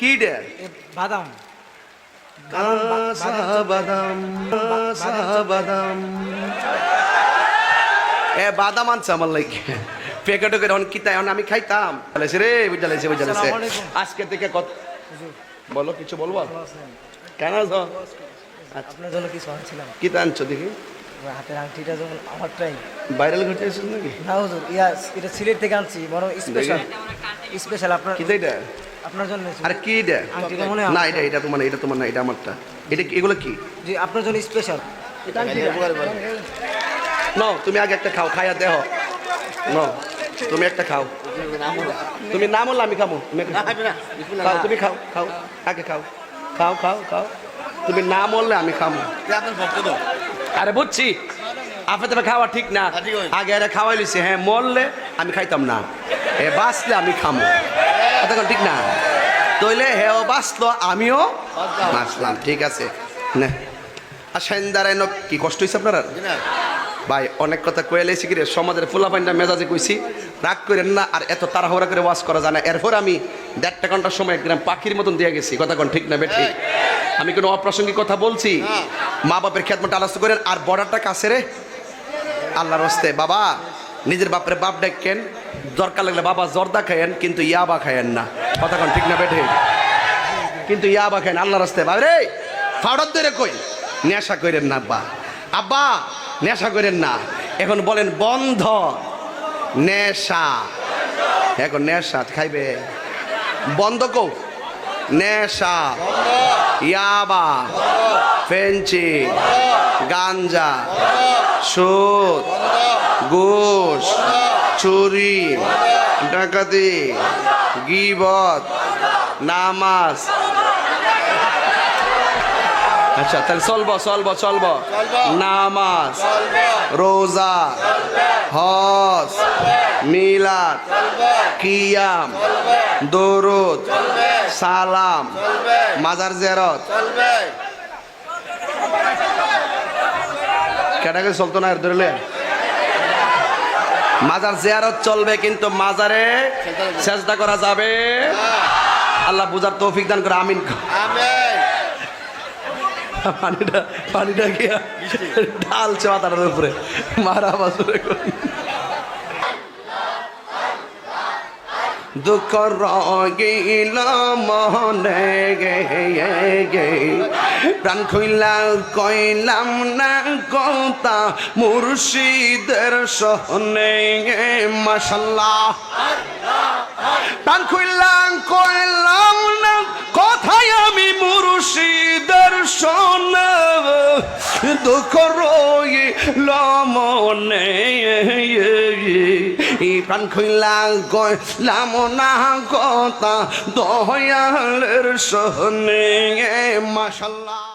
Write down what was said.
কি ডে এ বাদাম। বাদাম বাদাম এ বাদাম আনছে আমার লাগে। প্যাকেটে করে এখন কিতা এখন আমি খাইতাম। বলেছে রে বুঝালেছে বুঝালেছে আজকে থেকে কত বলো কিছু বলব? কেন আছো? আপনার জন্য কিছু আনছিলাম। কিতা আনছো দেখি। হাতের আংটিটা যখন আমারটাই। ভাইরাল ঘটে নাকি? না হুজুর ইয়া এটা সিলেট থেকে আনছি বড় স্পেশাল স্পেশাল আপনার কিতা এটা? আপনার জন্য এনেছি। আরে কি এটা? না এটা এটা তোমার না, এটা তোমার না এটা আমারটা। এটা এগুলো কি? জি আপনার জন্য স্পেশাল ন তুমি আগে একটা খাও খাইয়া দেহ ন তুমি একটা খাও। তুমি নাম হলো আমি খাব তুমি খাও। তুমি খাও খাও আগে খাও। খাও খাও খাও। তুমি না বললে আমি খাব আরে বুঝছি। আপনি তবে খাওয়া ঠিক না। আগে আরে খাওয়াই লিছে হ্যাঁ মরলে আমি খাইতাম না। এ বাঁচলে আমি খামো। তখন ঠিক না। তইলে হেও বাঁচলো আমিও বাঁচলাম ঠিক আছে। নে। আর সেন্দারায় কি কষ্ট হয়েছে আপনার? ভাই অনেক কথা কয়ে লেছি কি রে সমাজের ফুলাপাইনটা মেজাজে কইছি। রাগ করেন না আর এত তাড়াহুড়া করে ওয়াশ করা যায় না। এরপর আমি দেড়টা ঘণ্টার সময় একদম পাখির মতন দিয়ে গেছি। কথা কোন ঠিক না বেঠিক আমি কোনো অপ্রাসঙ্গিক কথা বলছি? মা বাপের খেদমত আলাস্ত করেন আর বর্ডারটা কাছে রে। আল্লাহর হস্তে বাবা। নিজের বাপের বাপ ডাকেন দরকার লাগলে বাবা জর্দা খায়েন, কিন্তু ইয়াবা খায়েন না। কোন ঠিক না বেঠে? কিন্তু ইয়াবা খায়েন আল্লাহ হস্তে বাবা রে ফাউডার ধরে কই? নেশা করেন না আব্বা। আব্বা, নেশা করেন না। এখন বলেন বন্ধ, নেশা। এখন নেশা, খাইবে। বন্ধ কো নেশা। ইয়াবা। ফেঞ্চি। গাঞ্জা। সুদ ঘুষ চুরি ডাকাতি গিবত নামাজ। আচ্ছা তাহলে চলবো চলবো চলবো। নামাজ রোজা হজ মিলাদ কিয়াম দরুদ সালাম মাজার জেরত কেটাকে চলতো না এর ধরলে? মাজার জিয়ারত চলবে কিন্তু মাজারে চেষ্টা করা যাবে। আল্লাহ বুঝার তৌফিক দান করে আমিন। পানিটা পানিটা গিয়া ঢালছে মাথার উপরে। মারা বাসুরে দুঃখ রগিল মনে গে গে প্রাণ খুইলা কইলাম না কথা, মুর্শিদের সহনে মাসাল্লাহ প্রাণ খুইলা কইলাম না কথাই আমি মুর্শিদের শোনা দুঃখ রইল মনে এই প্রাণ খুইলা কইলাম না কথা দয়ালের সহনে মাসাল্লাহ